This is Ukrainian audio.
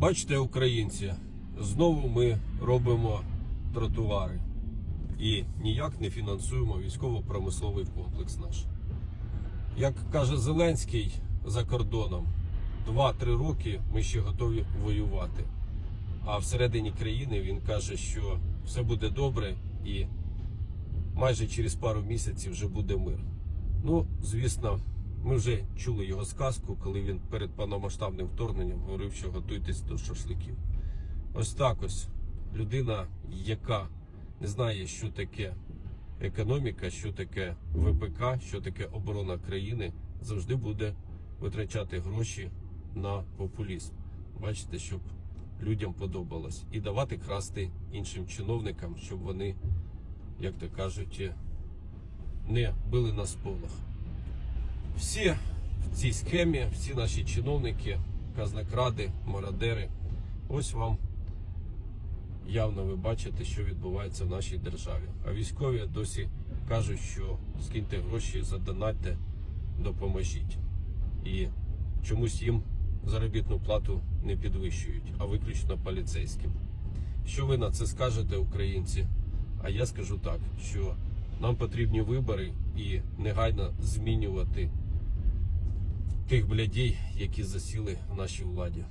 Бачите, українці, знову ми робимо тротуари і ніяк не фінансуємо військово-промисловий комплекс наш. Як каже Зеленський за кордоном, 2-3 роки ми ще готові воювати. А всередині країни він каже, що все буде добре і майже через пару місяців вже буде мир. Ну, звісно, ми вже чули його сказку, коли він перед повномасштабним вторгненням говорив, що готуйтесь до шашликів. Ось так ось людина, яка не знає, що таке економіка, що таке ВПК, що таке оборона країни, завжди буде витрачати гроші на популізм. Бачите, щоб людям подобалось. І давати красти іншим чиновникам, щоб вони, як то кажуть, не били на сполох. Всі в цій схемі, всі наші чиновники, казнокради, мародери. Ось вам явно ви бачите, що відбувається в нашій державі. А військові досі кажуть, що скиньте гроші, задонатьте, допоможіть. І чомусь їм заробітну плату не підвищують, а виключно поліцейським. Що ви на це скажете, українці? А я скажу так, що нам потрібні вибори і негайно змінювати тих блядей, які засіли в нашій владі.